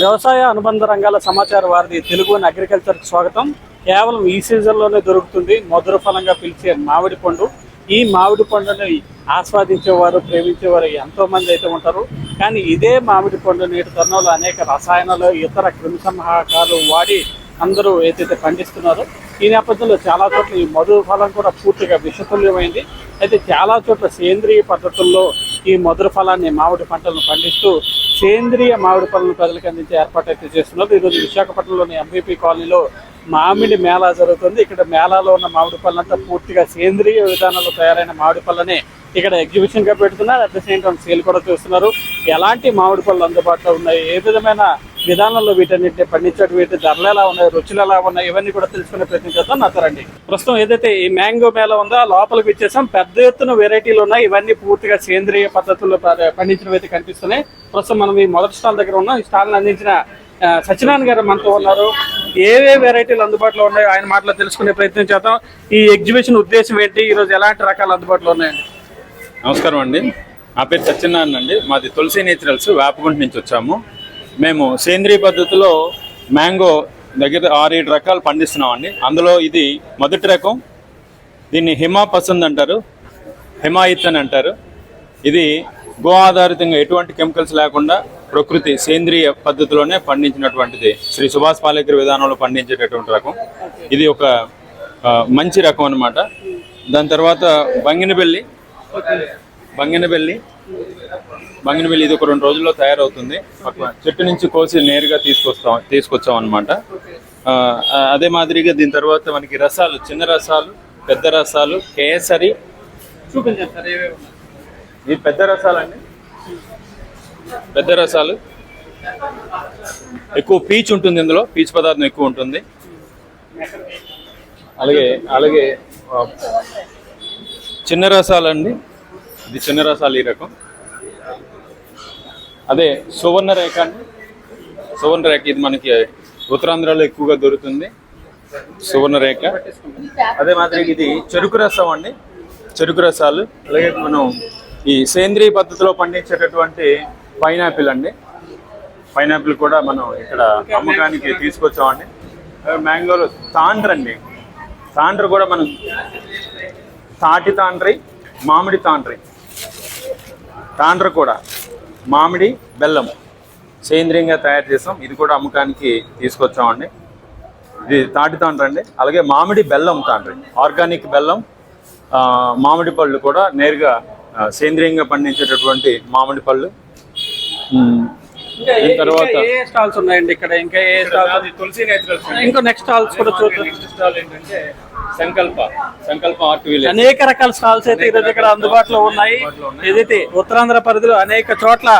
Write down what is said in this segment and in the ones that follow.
వ్యవసాయ అనుబంధ రంగాల సమాచార వారిది తెలుగు అని అగ్రికల్చర్ స్వాగతం. కేవలం ఈ సీజన్లోనే దొరుకుతుంది మధుర ఫలంగా పిలిచే మామిడి పండు. ఈ మామిడి పండుని ఆస్వాదించేవారు ప్రేమించేవారు ఎంతోమంది అయితే ఉంటారు. కానీ ఇదే మామిడి పండు నేటి తరుణంలో అనేక రసాయనాలు ఇతర క్రిమిసంహారకాలు వాడి అందరూ ఏదైతే పండిస్తున్నారో ఈ నేపథ్యంలో చాలా చోట్ల ఈ మధుర ఫలం కూడా పూర్తిగా విషతుల్యమైంది. అయితే చాలా చోట్ల సేంద్రియ పద్ధతుల్లో ఈ మధుర ఫలాన్ని మామిడి పంటలను పండిస్తూ సేంద్రియ మామిడి పళ్ళను ప్రజలకు అందించే ఏర్పాటు అయితే చేస్తున్నారు. ఈరోజు విశాఖపట్నంలోని ఎంబీపీ కాలనీలో మామిడి మేళా జరుగుతుంది. ఇక్కడ మేళాలో ఉన్న మామిడి పళ్ళంతా పూర్తిగా సేంద్రియ విధానంలో తయారైన మామిడి పళ్ళని ఇక్కడ ఎగ్జిబిషన్గా పెడుతున్నారు. At the same time sale కూడా చేస్తున్నారు. ఎలాంటి మామిడి పళ్ళు అందుబాటులో ఉన్నాయి? ఏ విధమైన విధానంలో వీటన్నిటిని పండించడం వీటి ధరలు ఎలా ఉన్నాయి రుచులు ఎలా ఉన్నాయి ఇవన్నీ కూడా తెలుసుకునే ప్రయత్నం చేద్దాం. నాతో ప్రస్తుతం ఏదైతే ఈ మ్యాంగో మేళ ఉందో ఆ లోపలికి ఇచ్చేసాం పెద్ద ఎత్తున వెరైటీలు ఉన్నాయి. ఇవన్నీ పూర్తిగా సేంద్రియ పద్ధతుల్లో ప- పండించినవి అయితే కనిపిస్తున్నాయి. ప్రస్తుతం మనం ఈ మొదటి స్టాల్ దగ్గర ఉన్నాం. ఈ స్టాల్ని అందించిన సత్యనారాయణ గారు మనతో ఉన్నారు. ఏవే వెరైటీలు అందుబాటులో ఉన్నాయో ఆయన మాటలో తెలుసుకునే ప్రయత్నం చేద్దాం. ఈ ఎగ్జిబిషన్ ఉద్దేశం ఏంటి? ఈరోజు ఎలాంటి రకాలు అందుబాటులో ఉన్నాయండి? నమస్కారం అండి. నా పేరు సత్యనారాయణ అండి. మాది తులసి నేచురల్స్ వేపగుంట నుంచి వచ్చాము. మేము సేంద్రియ పద్ధతిలో మ్యాంగో దగ్గర ఆరు ఏడు రకాలు పండిస్తున్నామండి. అందులో ఇది మొదటి రకం దీన్ని హిమా పసంద్ అంటారు హిమాయిత్ అని అంటారు. ఇది గో ఆధారితంగా ఎటువంటి కెమికల్స్ లేకుండా ప్రకృతి సేంద్రియ పద్ధతిలోనే పండించినటువంటిది. శ్రీ సుభాష్ పాలేకర్ విధానంలో పండించేటటువంటి రకం. ఇది ఒక మంచి రకం అనమాట దాని తర్వాత బంగినబెల్లి బంగినబెల్లి. బంగినబెల్లి ఇది ఒక రెండు రోజుల్లో తయారవుతుంది. చెట్టు నుంచి కోసి నేరుగా తీసుకొస్తాం తీసుకొచ్చాం అనమాట అదే మాదిరిగా దీని తర్వాత మనకి రసాలు చిన్న రసాలు పెద్ద రసాలు కేసరి. చూపించండి పెద్ద రసాలండి. పెద్ద రసాలు. ఎక్కువ పీచ్ ఉంటుంది ఇందులో పీచ్ పదార్థం ఎక్కువ ఉంటుంది. అలాగే అలాగే చిన్న రసాలండి. ఇది చిన్న రసాలు ఈ రకం. అదే సువర్ణ రేఖ అండి. సువర్ణ రేఖ ఇది మనకి ఉత్తరాంధ్రలో ఎక్కువగా దొరుకుతుంది. సువర్ణ రేఖ. అదే మాదిరి ఇది చెరుకు రసం అండి. చెరుకు రసాలు. అలాగే మనం ఈ సేంద్రియ పద్ధతిలో పండించేటటువంటి పైనాపిల్ అండి. పైనాపిల్ కూడా మనం ఇక్కడ అమ్మకానికి తీసుకొచ్చామండి. అలాగే మ్యాంగోలో తాండ్ర అండి. తాండ్ర కూడా మనం తాటి తాండ్రి మామిడి తాండ్రి. తాండ్ర కూడా మామిడి బెల్లం సేంద్రియంగా తయారు చేసాం. ఇది కూడా అమ్మకానికి తీసుకొచ్చామండి. ఇది తాటి తాండ్ర అండి. అలాగే మామిడి బెల్లం తాండ్రి ఆర్గానిక్ బెల్లం ఆ, మామిడి పళ్ళు కూడా నేరుగా సేంద్రియంగా పండించేటటువంటి మామిడి పళ్ళు. ఉమ్, ఇంకా ఏ- దీని తర్వాత స్టాల్స్ ఉన్నాయండి ఇక్కడ? ఇంకా ఏ స్టాల్స్ తులసి ఇంకో నెక్స్ట్ స్టాల్స్ కూడా చూద్దాం. నెక్స్ట్ స్టాల్ ఏంటంటే సంకల్ప సంకల్ప ఆర్ట్ విలేజ్ అనేక రకాల స్టాల్స్ అయితే ఈరోజు ఇక్కడ అందుబాటులో ఉన్నాయి. ఏదైతే ఉత్తరాంధ్ర పరిధిలో అనేక చోట్ల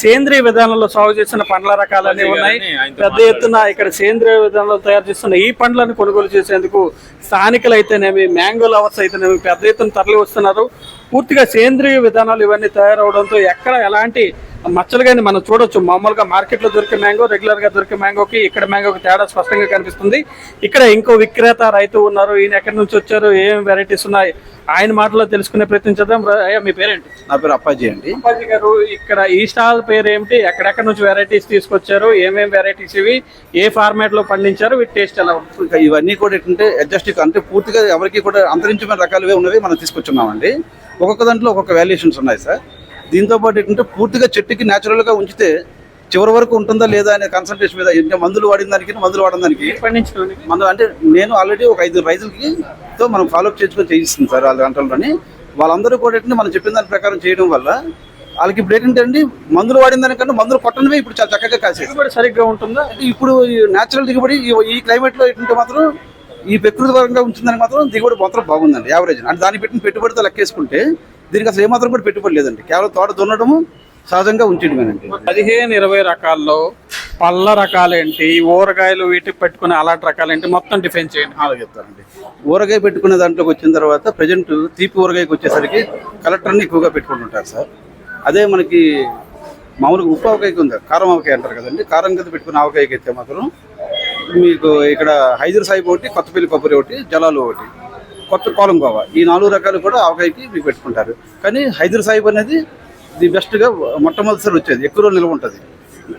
సేంద్రియ విధానంలో సాగు చేసిన పండ్ల రకాలన్నీ ఉన్నాయి. పెద్ద ఎత్తున ఇక్కడ సేంద్రియ విధానంలో తయారు చేస్తున్న ఈ పండ్లను కొనుగోలు చేసేందుకు స్థానికులు అయితేనేమి మ్యాంగో లవర్స్ అయితేనేమి పెద్ద ఎత్తున తరలి వస్తున్నారు. పూర్తిగా సేంద్రియ విధానాలు ఇవన్నీ తయారవడంతో ఎక్కడ ఎలాంటి మచ్చలు కానీ మనం చూడొచ్చు. మామూలుగా మార్కెట్లో దొరికే మ్యాంగో రెగ్యులర్గా దొరికే మ్యాంగోకి ఇక్కడ మ్యాంగోకి తేడా స్పష్టంగా కనిపిస్తుంది. ఇక్కడ ఇంకో విక్రేత రైతు ఉన్నారు. ఈయన ఎక్కడి నుంచి వచ్చారు? ఏం వెరైటీస్ ఉన్నాయి? ఆయన మాటలో తెలుసుకునే ప్రయత్నం చేద్దాం. రా- అయ్యా మీ పేరేంటి? నా పేరు అప్పాజీ అండి. సంపాజీ గారు ఇక్కడ ఈ స్టాల్ పేరు ఏమిటి ఎక్కడెక్కడ నుంచి వెరైటీస్ తీసుకొచ్చారు? ఏమేం వెరైటీస్ ఇవి? ఏ ఫార్మాట్లో పండించారు? వీటి టేస్ట్ ఎలా ఉంటుంది ఇవన్నీ కూడా ఏంటంటే అడ్జస్ట్ అంటే పూర్తిగా ఎవరికి కూడా అంతరించిన రకాలువే ఉన్నవి మనం తీసుకొచ్చున్నామండి. ఒక్కొక్క దాంట్లో ఒక్కొక్క వాల్యుయేషన్స్ ఉన్నాయి సార్. దీంతో పాటు ఏంటంటే పూర్తిగా చెట్టుకి న్యాచురల్గా ఉంచితే చివరి వరకు ఉంటుందా లేదా అనే కాన్సన్ట్రేషన్ మీద అంటే మందులు వాడిన దానికి మందులు వాడిన దానికి మనం అంటే నేను ఆల్రెడీ ఒక ఐదు రైతులకి తో మనం ఫాలోఅప్ చేసుకొని చేయిస్తుంది సార్ వాళ్ళ గంటల్లోని. వాళ్ళందరూ కూడా ఏంటంటే మనం చెప్పిన దాని ప్రకారం చేయడం వల్ల వాళ్ళకి ఇప్పుడు ఏంటంటే మందులు వాడిన దానికన్నా మందులు కొట్టనివే ఇప్పుడు చాలా చక్కగా కాసేది. దిగుబడి సరిగ్గా ఉంటుందా? అంటే ఇప్పుడు న్యాచురల్ దిగుబడి ఈ- క్లైమేట్లో ఏంటంటే మాత్రం ఈ ప్రకృతి పరంగా ఉంటుందని మాత్రం దిగుబడి మాత్రం బాగుందండి యావరేజ్ అంటే దాన్ని పెట్టిన పెట్టుబడితో లెక్కేసుకుంటే దీనికి అసలు ఏమాత్రం కూడా పెట్టుబడి లేదండి. కేవలం తోట దున్నడము సహజంగా ఉంచడమేనండి పదిహేను ఇరవై రకాల్లో పళ్ళ రకాలేంటి ఊరగాయలు వీటికి పెట్టుకునే అలాంటి రకాలేంటి మొత్తం డిఫైన్ చేయండి. అలాగే చెప్తానండి. ఊరగాయ పెట్టుకునే దాంట్లోకి వచ్చిన తర్వాత ప్రజెంట్ తీపి ఊరగాయకి వచ్చేసరికి కలెక్టర్ని ఎక్కువగా పెట్టుకుంటుంటారు సార్. అదే మనకి మామూలుగా ఉప్పు ఆవకాయకి ఉంది. కారం ఆవకాయ అంటారు కదండి. కారం కింద పెట్టుకున్న ఆవకాయకి అయితే మాత్రం మీకు ఇక్కడ హైదర్ సాహిబ్ ఒకటి కొత్తపల్లి కొబ్బరి ఒకటి జలాలు ఒకటి కొత్త కోలం గోవా ఈ నాలుగు రకాలు కూడా ఆవకాయకి మీకు పెట్టుకుంటారు. కానీ హైదర్ సాహిబ్ అనేది ది బెస్ట్గా మొట్టమొదటిసారి వచ్చేది. ఎక్కువ రోజులు నిల్వ ఉంటుంది.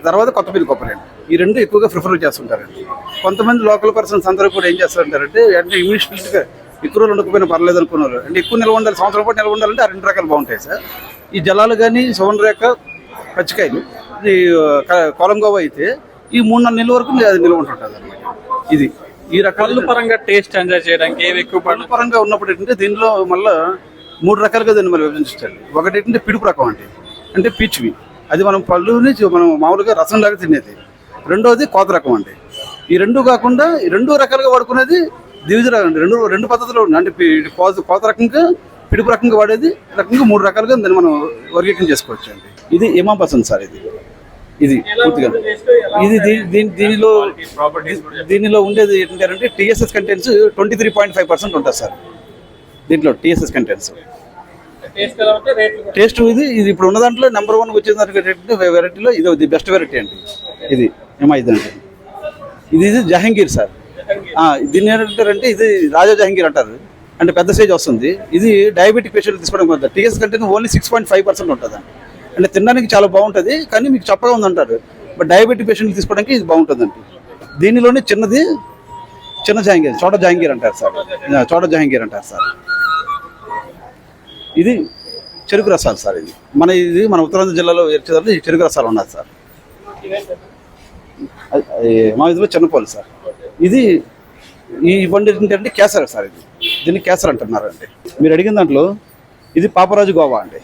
తర్వాత కొత్తపల్లి కొబ్బరి ఈ రెండు ఎక్కువగా ప్రిఫర్ చేస్తుంటారండి. కొంతమంది లోకల్ పర్సన్స్ అందరూ కూడా ఏం చేస్తారంటారంటే అంటే ఇమీడియట్గా ఎక్కువ రోజులు ఉండకపోయినా పర్లేదు అనుకున్నారు అంటే ఎక్కువ నిల్వ ఉండాలి సంవత్సరం పాటు నిల్వ ఉండాలంటే ఆ రెండు రకాలు బాగుంటాయి సార్. ఈ జలాలు కానీ సువర్ణ రేఖ పచ్చికాయలు ఇది కొలంగోవ అయితే ఈ మూడు నాలుగు నెలల వరకు అది నిల్వ ఉంటుంటుంది అనమాట ఇది. ఈ రకాలు పరంగా టేస్ట్ ఎంజాయ్ చేయడానికి ఏవి ఎక్కువ పడదు పరంగా ఉన్నప్పుడు ఏంటంటే దీనిలో మళ్ళీ మూడు రకాలుగా దీన్ని మనం విభజించాలి ఒకటి ఏంటంటే పిడుపు రకం అంటే అంటే పీచువి. అది మనం పళ్ళుని మనం మామూలుగా రసం లాగా తినేది. రెండోది కోత రకం అండి. ఈ రెండు కాకుండా ఈ రెండు రకాలుగా వాడుకునేది ద్విజ రెండు రెండు పద్ధతిలో ఉంది అంటే కోత రకంగా పిడుపు రకంగా వాడేది రకంగా మూడు రకాలుగా దీన్ని మనం వర్గీకరణ చేసుకోవచ్చు అండి. ఇది ఏమా పసంద్ సార్ ఇది. ఇది పూర్తిగా. ఇది దీని దీనిలో దీనిలో ఉండేది ఏంటంటే TSS contents twenty three point five percent ఉంటుంది సార్. దీంట్లో టీఎస్ఎస్ కంటెంట్స్ టేస్ట్ ఇది ఇది ఇప్పుడు ఉన్న దాంట్లో నెంబర్ వన్ వచ్చిన వెరైటీలో ఇది ది బెస్ట్ వెరైటీ అండి. ఇది ఏమా ఇది అంటే ఇది ఇది జహంగీర్ సార్. దీన్ని ఏంటంటారంటే ఇది రాజా జహంగీర్ అంటారు. అంటే పెద్ద సైజ్ వస్తుంది. ఇది డయాబెటిక్ పేషెంట్ తీసుకోవడం వద్ద. టీఎస్ కంటే only six point five percent ఉంటుంది. అంటే తినడానికి చాలా బాగుంటుంది కానీ మీకు చప్పగా ఉందంటారు. బట్ డయాబెటిక్ పేషెంట్ తీసుకోవడానికి ఇది బాగుంటుందండి. దీనిలోనే చిన్నది చిన్న జహాంగీర్ చోట జహాంగీర్ అంటారు సార్. చోట జహాంగీర్ అంటారు సార్. ఇది చెరుకు రసాలు సార్ ఇది. మన ఇది మన ఉత్తరాంధ్ర జిల్లాలో వచ్చేదాన్ని చెరుకు రసాలు ఉన్నాయి సార్. మా ఇదిలో చిన్నపాలు సార్. ఇది ఈ పండు ఏంటంటే కేసర సార్ ఇది. దీన్ని కేసర్ అంటున్నారు అండి మీరు అడిగిన దాంట్లో ఇది పాపరాజు గోవా అండి.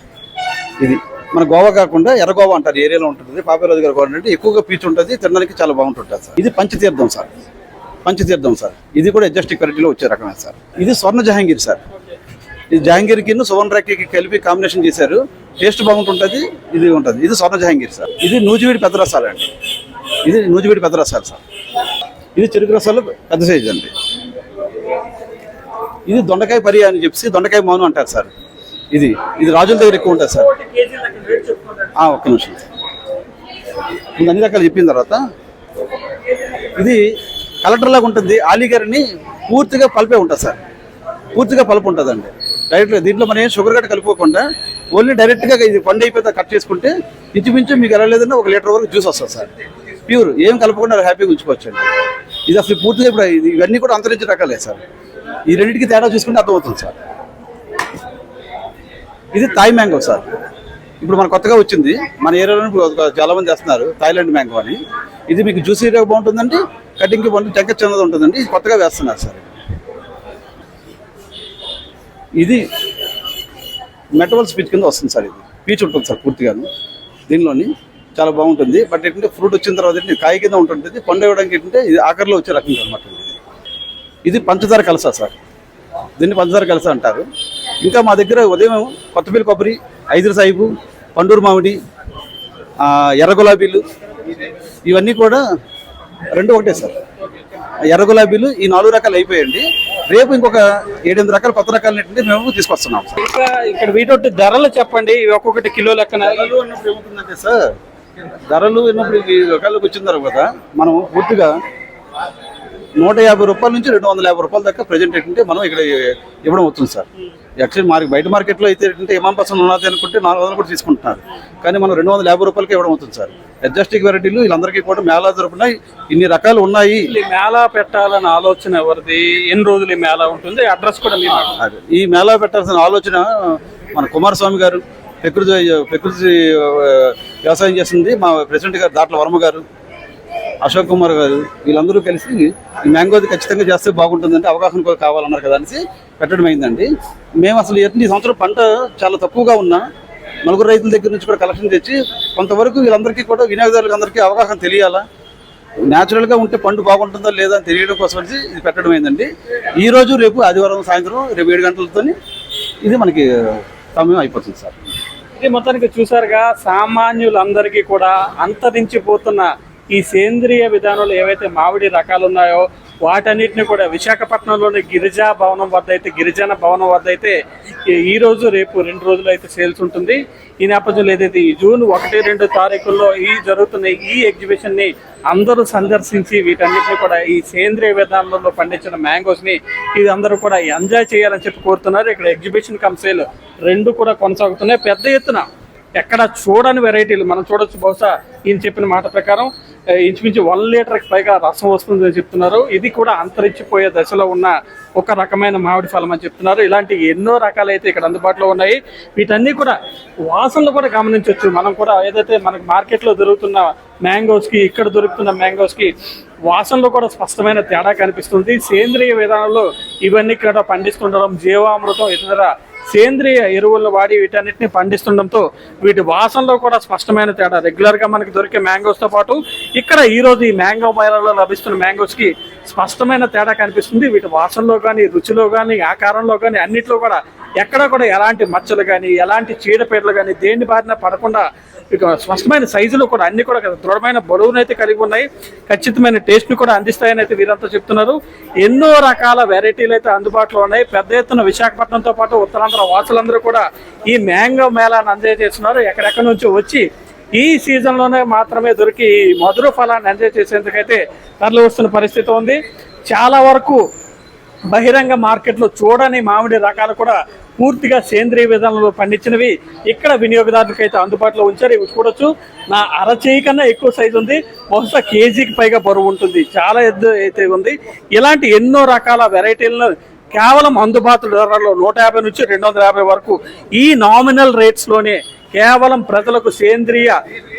ఇది మన గోవా కాకుండా ఎర్ర గోవా అంటారు ఏరియాలో ఉంటుంది. పాపరాజు గారి గోవా అంటే ఎక్కువగా పీచు ఉంటుంది తినడానికి చాలా బాగుంటుంటుంది సార్. ఇది పంచతీర్థం సార్. పంచతీర్థం సార్. ఇది కూడా ఎడ్జస్టిక్ క్వాలిటీలో వచ్చే రకమే సార్. ఇది స్వర్ణ జహాంగీర్ సార్. ఇది జహాంగీర్కి సువర్ణ రేఖకి కలిపి కాంబినేషన్ చేశారు. టేస్ట్ బాగుంటుంటుంది ఇది ఉంటుంది. ఇది స్వర్ణ జహాంగీర్ సార్. ఇది నూజివీడి పెద్ద రసాలు అండి. ఇది నూజివీడి పెద్ద రసాలు సార్. ఇది చెరుకు రసాలు పెద్ద సైజ్ అండి. ఇది దొండకాయ పరి అని చెప్పి దొండకాయ మౌనం అంటారు సార్. ఇది ఇది రాజుల దగ్గర ఎక్కువ ఉంటుంది సార్. ఒక్క నిమిషం. ముందు అన్ని రకాలు చెప్పిన తర్వాత ఇది కలెక్టర్ లాగా ఉంటుంది. ఆలీగర్ని పూర్తిగా పల్పే ఉంటుంది సార్. పూర్తిగా పలుపు ఉంటుందండి. డైరెక్ట్గా దీంట్లో మనం ఏం షుగర్ గట్ట కలుపుకోకుండా ఓన్లీ డైరెక్ట్గా ఇది పండు అయిపోతే కట్ చేసుకుంటే ఇంచుమించు మీకు ఎలా లేదన్నా ఒక లీటర్ వరకు జ్యూస్ వస్తుంది సార్. ప్యూర్ ఏం కలపకుండా హ్యాపీగా ఉంచుకోవచ్చు అండి ఇది అసలు పూర్తిగా ఇప్పుడు ఇవన్నీ కూడా అంతరించిన రకాలే సార్. ఈ రెండింటికి తేడా చూసుకుంటే అర్థమవుతుంది సార్. ఇది థాయ్ మ్యాంగో సార్. ఇప్పుడు మన కొత్తగా వచ్చింది. మన ఏరియాలో ఇప్పుడు చాలా మంది చేస్తున్నారు థాయిలాండ్ మ్యాంగో అని. ఇది మీకు జ్యూసీగా బాగుంటుందండి కటింగ్కి బాగుంటుంది టెంక చిన్నది ఉంటుందండి. కొత్తగా వేస్తున్నారు సార్. ఇది మెటవల్ స్పీచ్ కింద వస్తుంది సార్ ఇది. పీచ్ ఉంటుంది సార్ పూర్తిగాను. దీనిలోని చాలా బాగుంటుంది. బట్ ఏంటంటే ఫ్రూట్ వచ్చిన తర్వాత కాయ కింద ఉంటుంది పండు ఇవ్వడానికి ఏంటంటే ఇది ఆఖరిలో వచ్చే రకం అనమాట ఇది పంచదార కలసా సార్. దీన్ని పంచదార కలసా అంటారు. ఇంకా మా దగ్గర ఉదయం కొత్తపల్లి కొబ్బరి ఐదురు సాయిబు పండూరు మామిడి ఎర్ర గులాబీలు ఇవన్నీ కూడా రెండు ఒకటే సార్. ఎర్ర గులాబీలు ఈ నాలుగు రకాలు అయిపోయాయండి. రేపు ఇంకొక ఏడెనిమిది రకాల కొత్త రకాలు ఏంటంటే మేము తీసుకొస్తున్నాం ఇంకా ఇక్కడ వీటొట్టి ధరలు చెప్పండి. ఒక్కొక్కటి కిలో లెక్కన. ఏమవుతుందంటే సార్ ధరలు ఉన్నప్పుడు ఈ రకాలకు వచ్చిన తర్వాత మనం పూర్తిగా నూట యాభై రూపాయల నుంచి రెండు వందల యాభై రూపాయల దాకా ప్రజెంట్ ఏంటంటే మనం ఇక్కడ ఇవ్వడం అవుతుంది సార్. యాక్చువల్లీ మార్కెట్ బయట మార్కెట్లో అయితే ఏంటంటే ఇమాం పర్సన్ ఉన్నది అనుకుంటే నాలుగు వందలు కూడా తీసుకుంటున్నారు. కానీ మనం రెండు వందల యాభై రూపాయలకి ఇవ్వడం అవుతుంది సార్. అడ్జస్టిక్ వెరైటీలు వీళ్ళందరికీ కూడా మేళా తరపున ఇన్ని రకాలు ఉన్నాయి. మేళా పెట్టాలన్న ఆలోచన ఎవరిది? ఎన్ని రోజులు ఈ మేళా ఉంటుంది? అడ్రస్ కూడా. ఈ మేళా పెట్టాల్సిన ఆలోచన మన కుమారస్వామి గారు ప్రకృతి ప్రకృతి వ్యవసాయం చేస్తుంది మా ప్రెసిడెంట్ గారు దాట్ల వర్మ గారు. అశోక్ కుమార్ గారు వీళ్ళందరూ కలిసి ఈ మ్యాంగోది ఖచ్చితంగా చేస్తే బాగుంటుందంటే అవగాహన కూడా కావాలన్నారు కదా అనేసి పెట్టడం అయిందండి. మేము అసలు ఎన్ని ఈ సంవత్సరం పంట చాలా తక్కువగా ఉన్నా నలుగురు రైతుల దగ్గర నుంచి కూడా కలెక్షన్ తెచ్చి కొంతవరకు వీళ్ళందరికీ కూడా వినియోగదారులకు అందరికీ అవగాహన తెలియాలా? న్యాచురల్గా ఉంటే పండు బాగుంటుందా లేదా అని తెలియడం కోసం ఇది పెట్టడం అయిందండి. ఈ రోజు రేపు ఆదివారం సాయంత్రం రేపు ఏడు గంటలతో ఇది మనకి సమయం అయిపోతుంది సార్. ఇది మొత్తానికి చూసారుగా సామాన్యులందరికీ కూడా అంతరించిపోతున్న ఈ సేంద్రియ విధానంలో ఏవైతే మామిడి రకాలు ఉన్నాయో వాటన్నిటిని కూడా విశాఖపట్నంలోని గిరిజా భవనం వద్ద అయితే గిరిజన భవనం వద్ద అయితే ఈ- రోజు రేపు రెండు రోజులు అయితే సేల్స్ ఉంటుంది. ఈ నేపథ్యంలో ఏదైతే ఈ జూన్ ఒకటి రెండు తారీఖుల్లో ఈ జరుగుతున్న ఈ ఎగ్జిబిషన్ని అందరూ సందర్శించి వీటన్నిటిని కూడా ఈ సేంద్రియ విధానంలో పండించిన మ్యాంగోస్ని ఇది అందరూ కూడా ఎంజాయ్ చేయాలని చెప్పి కోరుతున్నారు. ఇక్కడ ఎగ్జిబిషన్ కమ్ సేల్ రెండు కూడా కొనసాగుతున్నాయి. పెద్ద ఎత్తున ఎక్కడ చూడని వెరైటీలు. మనం చూడొచ్చు బహుశా ఈయన చెప్పిన మాట ప్రకారం ఇంచుమించు వన్ లీటర్కి పైగా రసం వస్తుందని చెప్తున్నారు. ఇది కూడా అంతరించిపోయే దశలో ఉన్న ఒక రకమైన మామిడి ఫలం అని చెప్తున్నారు. ఇలాంటి ఎన్నో రకాలైతే ఇక్కడ అందుబాటులో ఉన్నాయి. వీటన్నీ కూడా వాసనలు కూడా గమనించవచ్చు మనం కూడా ఏదైతే మనకి మార్కెట్లో దొరుకుతున్న మ్యాంగోస్కి ఇక్కడ దొరుకుతున్న మ్యాంగోస్కి వాసనలో కూడా స్పష్టమైన తేడా కనిపిస్తుంది. సేంద్రియ విధానంలో ఇవన్నీ ఇక్కడ పండిస్తుండడం జీవామృతం ఇతర సేంద్రియ ఎరువులను వాడి వీటన్నిటిని పండిస్తుండటంతో వీటి వాసనలో కూడా స్పష్టమైన తేడా. రెగ్యులర్గా మనకి దొరికే మ్యాంగోస్తో పాటు ఇక్కడ ఈరోజు ఈ మ్యాంగో మేళలో లభిస్తున్న మ్యాంగోస్కి స్పష్టమైన తేడా కనిపిస్తుంది. వీటి వాసనలో కానీ రుచిలో కానీ ఆకారంలో కానీ అన్నిట్లో కూడా ఎక్కడ కూడా ఎలాంటి మచ్చలు కానీ ఎలాంటి చీడపీడలు కానీ దేని బారిన పడకుండా స్పష్టమైన సైజులు కూడా అన్ని కూడా దృఢమైన బరువును అయితే కలిగి ఉన్నాయి. ఖచ్చితమైన టేస్ట్ని కూడా అందిస్తాయని అయితే వీరంతా చెప్తున్నారు. ఎన్నో రకాల వెరైటీలు అయితే అందుబాటులో ఉన్నాయి. పెద్ద ఎత్తున విశాఖపట్నంతో పాటు ఉత్తరాంధ్ర వాసులందరూ కూడా ఈ మ్యాంగో మేళాన్ని ఎంజాయ్ చేస్తున్నారు ఎక్కడెక్కడి నుంచో వచ్చి ఈ సీజన్లోనే మాత్రమే దొరికి ఈ మధుర ఫలాన్ని ఎంజాయ్ చేసేందుకైతే తరలి వస్తున్న పరిస్థితి ఉంది. చాలా వరకు బహిరంగ మార్కెట్లో చూడని మామిడి రకాలు కూడా పూర్తిగా సేంద్రియ విధానంలో పండించినవి. ఇక్కడ వినియోగదారులకు అయితే అందుబాటులో ఉంచారు. ఇవి చూడొచ్చు. నా అరచేయి కన్నా ఎక్కువ సైజు ఉంది. బహుశా కేజీకి పైగా బరువు ఉంటుంది. చాలా ఎద్దు అయితే ఉంది. ఇలాంటి ఎన్నో రకాల వెరైటీలను కేవలం అందుబాటు ధరలో నూట యాభై నుంచి రెండు వందల యాభై వరకు ఈ నామినల్ రేట్స్లోనే కేవలం ప్రజలకు సేంద్రియ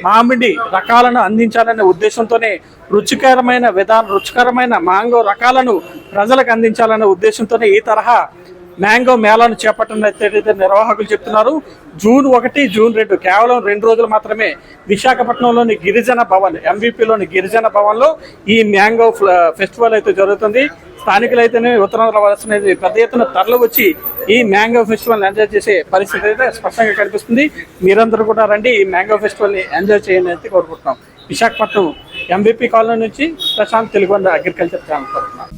మామిడి రకాలను అందించాలనే ఉద్దేశంతోనే రుచికరమైన విధానం రుచికరమైన మ్యాంగో రకాలను ప్రజలకు అందించాలనే ఉద్దేశంతోనే ఈ తరహా మ్యాంగో మేళాను చేపట్టినట్లయితే నిర్వాహకులు చెప్తున్నారు. జూన్ ఒకటి జూన్ రెండు కేవలం రెండు రోజులు మాత్రమే విశాఖపట్నంలోని గిరిజన భవన్ ఎంవిపిలోని గిరిజన భవన్లో ఈ మ్యాంగో ఫ్ల- ఫెస్టివల్ అయితే జరుగుతుంది. స్థానికులైతేనే ఉత్తరాంధ్ర వలస పెద్ద ఎత్తున తరలి వచ్చి ఈ మ్యాంగో ఫెస్టివల్ ఎంజాయ్ చేసే పరిస్థితి అయితే స్పష్టంగా కనిపిస్తుంది. మీరందరూ కూడా రండి ఈ మ్యాంగో ఫెస్టివల్ని ఎంజాయ్ చేయండి అయితే కోరుకుంటున్నాం. విశాఖపట్నం ఎంబీపీ కాలనీ నుంచి ప్రశాంత్ తెలుగు అగ్రికల్చర్ ఛానల్ కోరుతున్నాం